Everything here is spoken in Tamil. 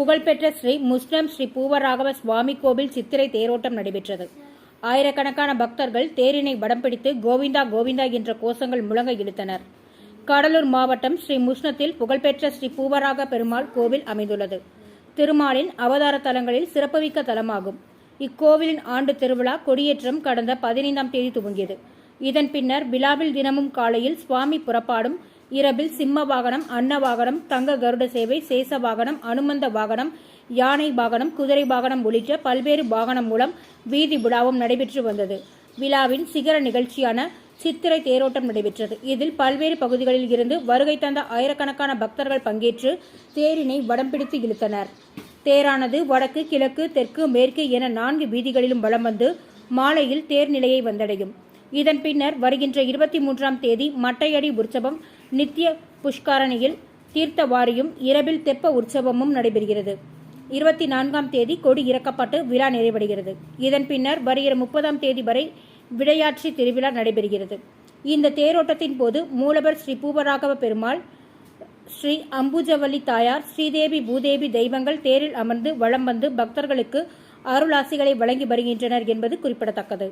புகழ்பெற்ற ஸ்ரீ முஸ்லிம் ஸ்ரீ பூவராகவ சுவாமி கோவில் சித்திரை தேரோட்டம் நடைபெற்றது. ஆயிரக்கணக்கான பக்தர்கள் தேரினை வடம் பிடித்து கோவிந்தா கோவிந்தா என்ற கோஷங்கள் முழங்க இழுத்தனர். கடலூர் மாவட்டம் ஸ்ரீ முஷ்ணத்தில் புகழ்பெற்ற ஸ்ரீ பூவராக பெருமாள் கோவில் அமைந்துள்ளது. திருமாலின் அவதார தலங்களில் சிறப்புமிக்க தலமாகும். இக்கோவிலின் ஆண்டு திருவிழா கொடியேற்றம் கடந்த பதினைந்தாம் தேதி துவங்கியது. இதன் பின்னர் விழாவில் தினமும் காலையில் சுவாமி புறப்பாடும் இரவில் சிம்ம வாகனம் அன்ன வாகனம் தங்க கருட சேவை சேச வாகனம் அனுமந்த வாகனம் யானை வாகனம் குதிரை வாகனம் உள்ளிட்ட பல்வேறு வாகனம் மூலம் வீதி விழாவும் நடைபெற்று வந்தது. விழாவின் சிகர நிகழ்ச்சியான சித்திரை தேரோட்டம் நடைபெற்றது. இதில் பல்வேறு பகுதிகளில் இருந்து வருகை தந்த ஆயிரக்கணக்கான பக்தர்கள் பங்கேற்று தேரினை வடம் பிடித்து இழுத்தனர். தேரானது வடக்கு கிழக்கு தெற்கு மேற்கு என நான்கு வீதிகளிலும் வலம் வந்து மாலையில் தேர் நிலையை வந்தடையும். இதன் பின்னர் வருகின்ற இருபத்தி மூன்றாம் தேதி மட்டையடி உற்சவம் நித்திய தீர்த்த தீர்த்தவாரியும் இரவில் தெப்ப உற்சவமும் நடைபெறுகிறது. இருபத்தி நான்காம் தேதி கொடி இறக்கப்பட்டு விழா நிறைவடைகிறது. இதன் பின்னர் வருகிற முப்பதாம் தேதி வரை விடையாட்சி திருவிழா நடைபெறுகிறது. இந்த தேரோட்டத்தின் போது மூலவர் ஸ்ரீ பூவராகவ பெருமாள் ஸ்ரீ அம்புஜவல்லி தாயார் ஸ்ரீதேவி பூதேவி தெய்வங்கள் தேரில் அமர்ந்து வளம் வந்து பக்தர்களுக்கு அருளாசிகளை வழங்கி வருகின்றனர் என்பது குறிப்பிடத்தக்கது.